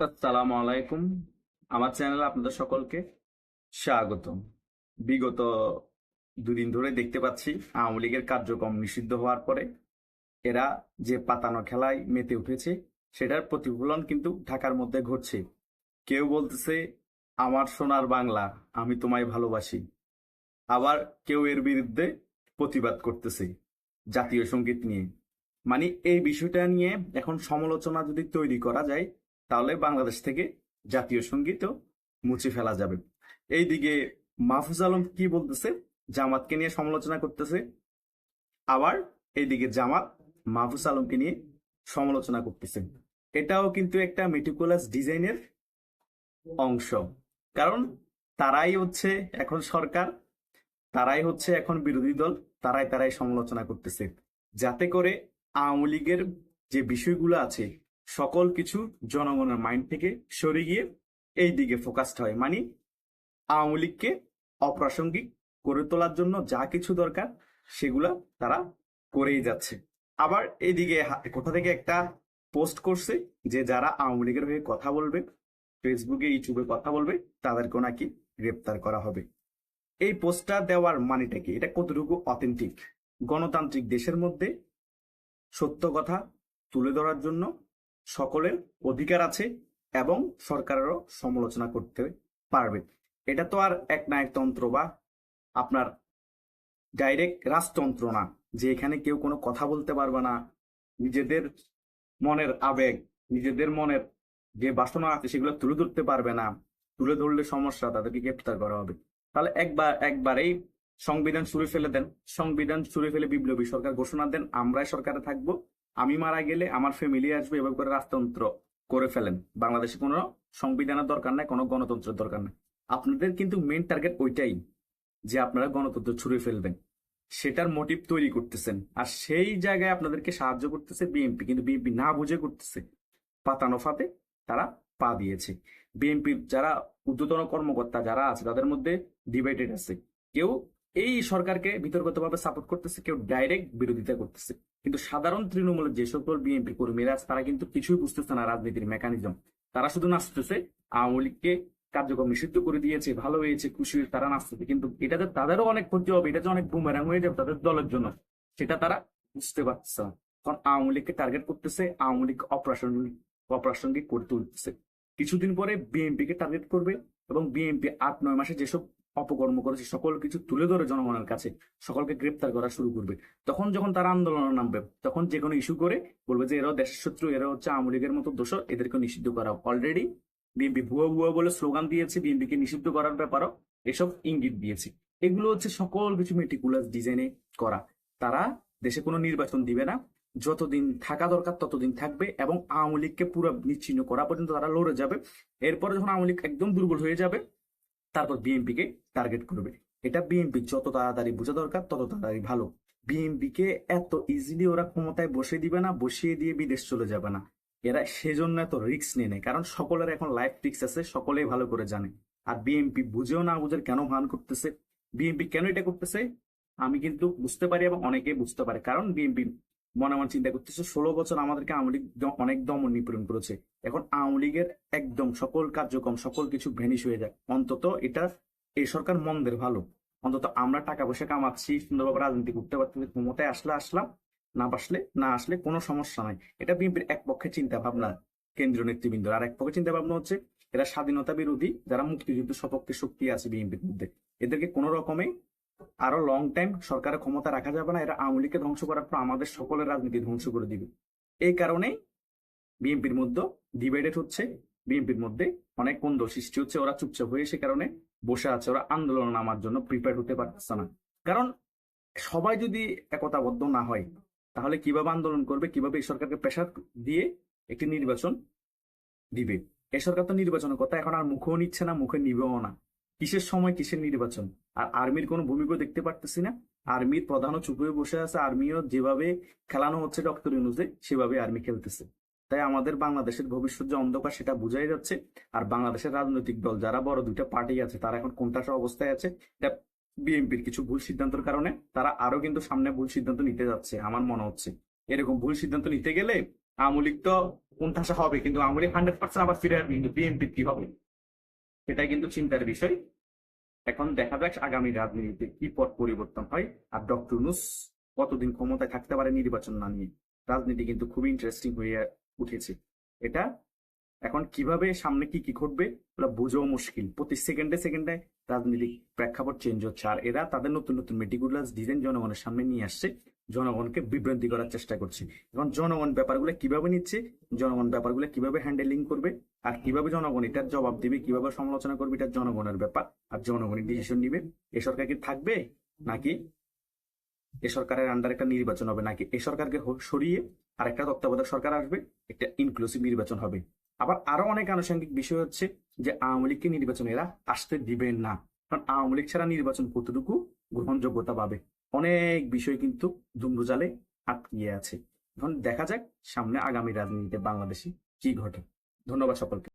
আসসালামু আলাইকুম। আমার চ্যানেলে আপনাদের সকলকে স্বাগতম। বিগত দুদিন ধরে দেখতে পাচ্ছি আওয়ামী লীগের কার্যক্রম নিষিদ্ধ হওয়ার পরে এরা যে পাতানো খেলায় মেতে উঠেছে, সেটার প্রতিফলন কিন্তু ঢাকার মধ্যে ঘটছে। কেউ বলতেছে, আমার সোনার বাংলা, আমি তোমায় ভালোবাসি। আবার কেউ এর বিরুদ্ধে প্রতিবাদ করতেছে জাতীয় সংগীত নিয়ে। মানে এই বিষয়টা নিয়ে এখন সমালোচনা যদি তৈরি করা যায় তাহলে বাংলাদেশ থেকে জাতীয় সঙ্গীতও মুছে ফেলা যাবে। এইদিকে মাহফুজ আলম কি বলতেছে? জামাতকে নিয়ে সমালোচনা করতেছে। আবার এইদিকে জামাত মাহফুজ আলমকে নিয়ে সমালোচনা করতেছে। এটাও কিন্তু একটা মেটিকুলাস ডিজাইনের অংশ। কারণ তারাই হচ্ছে এখন সরকার, তারাই হচ্ছে এখন বিরোধী দল, তারাই তারাই সমালোচনা করতেছে। যাতে করে আওয়ামী লীগের যে বিষয়গুলো আছে সকল কিছু জনগণের মাইন্ড থেকে সরে গিয়ে এই দিকে ফোকাসড হয়। মানে আওয়ামী লীগকে অপ্রাসঙ্গিক করে তোলার জন্য যা কিছু দরকার, সেগুলা তারা করেই যাচ্ছে। আবার এইদিকে কোথা থেকে একটা পোস্ট করছে যে যারা আওয়ামী লীগের হয়ে কথা বলবে ফেসবুকে ইউটিউবে কথা বলবে, তাদেরকেও নাকি গ্রেপ্তার করা হবে। এই পোস্টটা দেওয়ার মানেটা কি? এটা কতটুকু অথেন্টিক গণতান্ত্রিক দেশের মধ্যে সত্য কথা তুলে ধরার জন্য সকলের অধিকার আছে এবং সরকারেরও সমালোচনা করতে পারবে। এটা তো আর এক নায়কতন্ত্র বা আপনার ডাইরেক্ট রাজতন্ত্র না, যে এখানে কেউ কোনো কথা বলতে পারবে না। নিজেদের মনের আবেগ, নিজেদের মনের যে বাসনা আছে সেগুলো তুলে ধরতে পারবে না। তুলে ধরলে সমস্যা, তাদেরকে গ্রেপ্তার করা হবে। তাহলে একবার, একবারেই সংবিধান ছুড়ে ফেলে দেন। সংবিধান ছুড়ে ফেলে বিপ্লবী সরকার ঘোষণা দেন, আমরাই সরকারে থাকব। আমি মারা গেলে আমার ফ্যামিলি আসবে, এভাবে করে রাজতন্ত্র করে ফেলেন। বাংলাদেশে কোনো সংবিধানের দরকার নাই, কোনো গণতন্ত্রের দরকার নাই। আপনাদের কিন্তু মেন টার্গেট ওইটাই, যে আপনারা গণতন্ত্র ছুড়ে ফেলবেন। সেটার মোটিভ তৈরি করতেছেন। আর সেই জায়গায় আপনাদেরকে সাহায্য করতেছে বিএনপি কিন্তু বিএনপি না বুঝে করতেছে। পাতানো ফাতে তারা পা দিয়েছে। বিএনপির যারা ঊর্ধ্বতন কর্মকর্তা যারা আছে, তাদের মধ্যে ডিভাইডেড আছে। কেউ এই সরকারকে বিতর্কতভাবে সাপোর্ট করতেছে, কেউ ডাইরেক্ট বিরোধিতা করতেছে। কিন্তু সাধারণ তৃণমূলের যে সকল বিএনপি কর্মীরা আছে, তারা কিন্তু কিছুই বুঝতেছে না রাজনীতির মেকানিজম তারা শুধু নাচতেছে, আওয়ামী লীগকে কার্যক্রম নিষিদ্ধ করে দিয়েছে, ভালো হয়েছে, খুশি হয়ে তারা নাচতেছে। কিন্তু এটাতে তাদেরও অনেক ক্ষতি হবে, এটা যে অনেক বুমেরাং হয়ে যাবে তাদের দলের জন্য, সেটা তারা বুঝতে পারছে না। কারণ আওয়ামী লীগকে টার্গেট করতেছে, আওয়ামী লীগ অপ্রাসঙ্গিক অপ্রাসঙ্গিক করে তুলতেছে। কিছুদিন পরে বিএনপি কে টার্গেট করবে এবং বিএনপি আট, নয় মাসে যেসব অপকর্ম করেছে, সকল কিছু তুলে ধরে জনগণের কাছে, সকলকে গ্রেপ্তার করা শুরু করবে। তখন যখন তারা আন্দোলনে নামবে, তখন যে কোনো ইস্যু করে বলবে যে এরাও দেশের শত্রু, এরা হচ্ছে আওয়ামী লীগের মতো দোষর, এদেরকে নিষিদ্ধ করা। অলরেডি বিএনপি ভুয়া ভুয়া বলে স্লোগান দিয়েছে বিএনপি কে নিষিদ্ধ করার ব্যাপারও এসব ইঙ্গিত দিয়েছে। এগুলো হচ্ছে সকল কিছু মেটিকুলাস ডিজাইনে করা। তারা দেশে কোনো নির্বাচন দিবে না। যতদিন থাকা দরকার ততদিন থাকবে এবং আওয়ামী লীগকে পুরো নিচ্ছিন্ন করা পর্যন্ত তারা লড়ে যাবে। এরপরে যখন আওয়ামী লীগ একদম দুর্বল হয়ে যাবে তারপর বিএনপি কে টার্গেট করবে। এটা বিএনপি যত তাড়াতাড়ি বোঝা দরকার, তত তাড়াতাড়ি ভালো। বিএনপি কে এত ইজিলি ওরা ক্ষমতায় বসিয়ে দিবে না, বসিয়ে দিয়ে বিদেশ চলে যাবে না। এরা সেজন্য এত রিস্ক নিয়ে নেয়, কারণ সকলের এখন লাইফ রিক্স আছে, সকলেই ভালো করে জানে। আর বিএনপি বুঝেও না বুঝে কেন ভান করতেছে। বিএনপি কেন এটা করতেছে? আমি কিন্তু বুঝতে পারি এবং অনেকে বুঝতে পারে, কারণ বিএনপি মনে মনে চিন্তা করতেছে, ষোলো বছর আমাদেরকে আওয়ামী লীগ অনেক দমন নিপীড়ন করেছে। এখন আওয়ামী লীগের একদম সকল কার্যক্রম, সকল কিছু ভ্যানিশ হয়ে যায়। অন্তত এটা এই সরকার মন্দের ভালো। অন্তত আমরা টাকা পয়সা কামাচ্ছি, সুন্দরভাবে রাজনীতি করতে পারতেছি ক্ষমতায় আসলে আসলাম, না আসলে না আসলে কোনো সমস্যা নাই। এটা বিএনপির এক পক্ষে চিন্তা ভাবনা, কেন্দ্রীয় নেতৃবৃন্দ। আর এক পক্ষে চিন্তা ভাবনা হচ্ছে, এরা স্বাধীনতা বিরোধী, যারা মুক্তিযুদ্ধ সপক্ষে শক্তি আছে বিএনপির মধ্যে, এদেরকে কোনো রকমে আরও লং টাইম সরকারের ক্ষমতা রাখা যাবে না, এরা আওয়ামী লীগকে ধ্বংস করার পর আমাদের সকলের রাজনীতি ধ্বংস করে দিবে। এই কারণে বিএনপির মধ্যে ডিভাইডেড হচ্ছে, বিএনপির মধ্যে অনেক কোন্দল সৃষ্টি হচ্ছে, ওরা চুপচাপ হয়ে সে কারণে বসে আছে, ওরা আন্দোলন নামার জন্য প্রিপেয়ার হতে পারতেছে না। কারণ সবাই যদি একতাবদ্ধ না হয়, তাহলে কীভাবে আন্দোলন করবে, কীভাবে এই সরকারকে প্রেশার দিয়ে একটি নির্বাচন দিবে? এই সরকার তো নির্বাচনের কথা এখন আর মুখেও নিচ্ছে না, মুখে নিবেও না। কিসের সময়, কিসের নির্বাচন? আর আর্মির কোনো ভূমিকা দেখতে পারতেছি না। আর্মির প্রধানও চুপ হয়ে বসে আছে, আর্মিও যেভাবে খেলানো হচ্ছে ডক্টর ইউনুসে সেভাবে আর্মি খেলতেছে। তাই আমাদের বাংলাদেশের ভবিষ্যৎ যে অন্ধকার সেটা বোঝাই যাচ্ছে। আর বাংলাদেশের রাজনৈতিক দল, যারা বড় দুইটা পার্টি আছে, তারা এখন কোনটা অবস্থায় আছে, এটা বিএনপির কিছু ভুল সিদ্ধান্তের কারণে তারা আরও কিন্তু সামনে ভুল সিদ্ধান্ত নিতে যাচ্ছে, আমার মনে হচ্ছে। এরকম ভুল সিদ্ধান্ত নিতে গেলে আওয়ামী তো কোণঠাসা হবে? কিন্তু আওয়ামী হান্ড্রেড পার্সেন্ট আবার ফিরে আসবে, কিন্তু বিএনপি কি হবে? সেটাই কিন্তু চিন্তার বিষয়। এখন দেখা যাক আগামী রাজনীতিতে কি পথ পরিবর্তন হয় আর ডক্টর নুস কতদিন ক্ষমতায় থাকতে পারে নির্বাচন না নিয়ে। রাজনীতি কিন্তু খুবই ইন্টারেস্টিং হয়ে উঠেছে। এটা এখন কীভাবে সামনে কি কি ঘটবে ওগুলো বোঝাও মুশকিল। প্রতি সেকেন্ডে সেকেন্ডে রাজনীতি প্রেক্ষাপট চেঞ্জ হচ্ছে। আর এরা তাদের নতুন নতুন মেটিকুলার ডিজাইন জনগণের সামনে নিয়ে আসছে। জনগণকে বিভ্রান্তি করার চেষ্টা করছে। এখন জনগণ ব্যাপারগুলো কীভাবে নিচ্ছে? জনগণ ব্যাপারগুলো কীভাবে হ্যান্ডেলিং করবে? আর কীভাবে জনগণ এটার জবাব দিবে? কীভাবে সমালোচনা করবে? এটা জনগণের ব্যাপার। আর জনগণই ডিসিশন নিবে। এ সরকার কি থাকবে? নাকি এ সরকারের আন্ডার একটা নির্বাচন হবে? নাকি এ সরকারকে সরিয়ে আর একটা তত্ত্বাবধায়ক সরকার আসবে? একটা ইনক্লুসিভ নির্বাচন হবে। আবার আরও অনেক আনুষঙ্গিক বিষয় হচ্ছে যে আওয়ামী লীগকে নির্বাচন এরা আসতে দিবেন না। কারণ আওয়ামী লীগ ছাড়া নির্বাচন কতটুকু গ্রহণযোগ্যতা পাবে? অনেক বিষয় কিন্তু দুম্বুজালে আটকিয়ে আছে। এখন দেখা যাক সামনে আগামী রাজনীতিতে বাংলাদেশে কি ঘটে। ধন্যবাদ সকলকে।